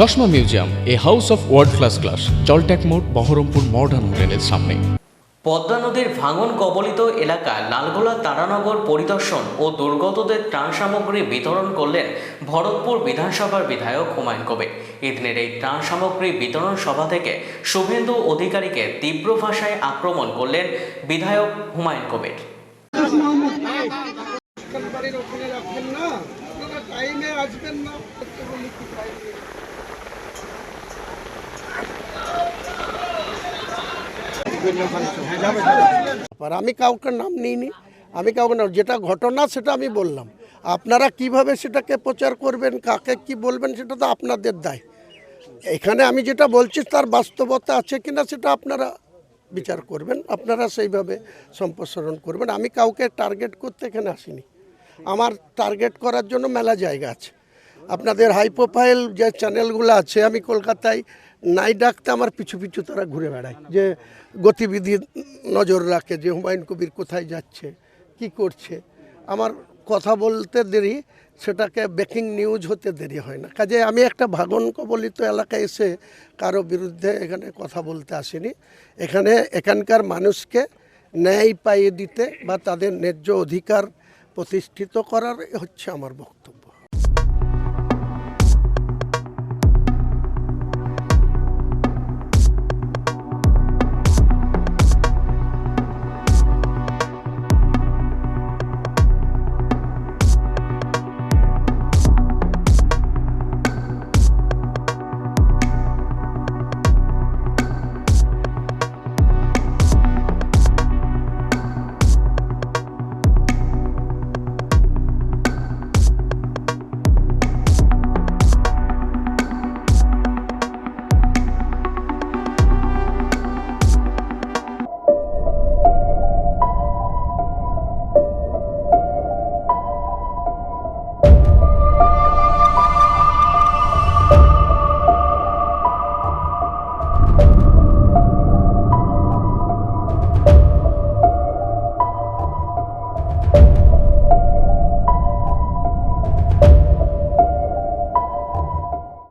চশমা museum a house of world class class জলট্যাক মোড় Baharampur modern হোটেলের সামনে। পদ্মা নদীর ভাঙন কবলিত এলাকায় লালগোলা তারানগর পরিদর্শন ও দুর্গতদের ত্রাণ সামগ্রী বিতরণ করলেন ভরতপুর বিধানসভার বিধায়ক হুমায়ুন কবির। এদিনের এই ত্রাণ সামগ্রী বিতরণ সভা থেকে শুভেন্দু অধিকারীকে তীব্র ভাষায় আক্রমণ করলেন বিধায়ক হুমায়ুন কবির। টাইমে আসবেন না করতে বলি কি টাইম নেই। আর আমি কাউকে নাম নিইনি আমি কাউকে নাম যেটা ঘটনা সেটা আমি বললাম আপনারা কীভাবে সেটাকে প্রচার করবেন কাকে কি বলবেন সেটা তো আপনাদের দায় এখানে আমি যেটা বলছি তার বাস্তবতা আছে কিনা সেটা আপনারা বিচার করবেন আপনারা সেইভাবে সম্প্রসারণ করবেন আমি কাউকে টার্গেট করতে এখানে আসিনি। আমার টার্গেট করার জন্য মেলা জায়গা আছে। আপনাদের হাই প্রোফাইল যে চ্যানেলগুলো আছে, আমি কলকাতায় নাই ডাকতে আমার পিছু পিছু তারা ঘুরে বেড়ায়। যে গতিবিধি নজর রাখে, যে হুমায়ুন কবির কোথায় যাচ্ছে, কি করছে। আমার কথা বলতে দেরি, সেটাকে ব্রেকিং নিউজ হতে দেরি হয় না। কাজে আমি একটা ভাগন কবলিত এলাকায় এসে কারও বিরুদ্ধে এখানে কথা বলতে আসিনি। এখানে এখানকার মানুষকে ন্যায় পাইয়ে দিতে বা তাদের ন্যায্য অধিকার প্রতিষ্ঠিত করার হচ্ছে আমার বক্তব্য।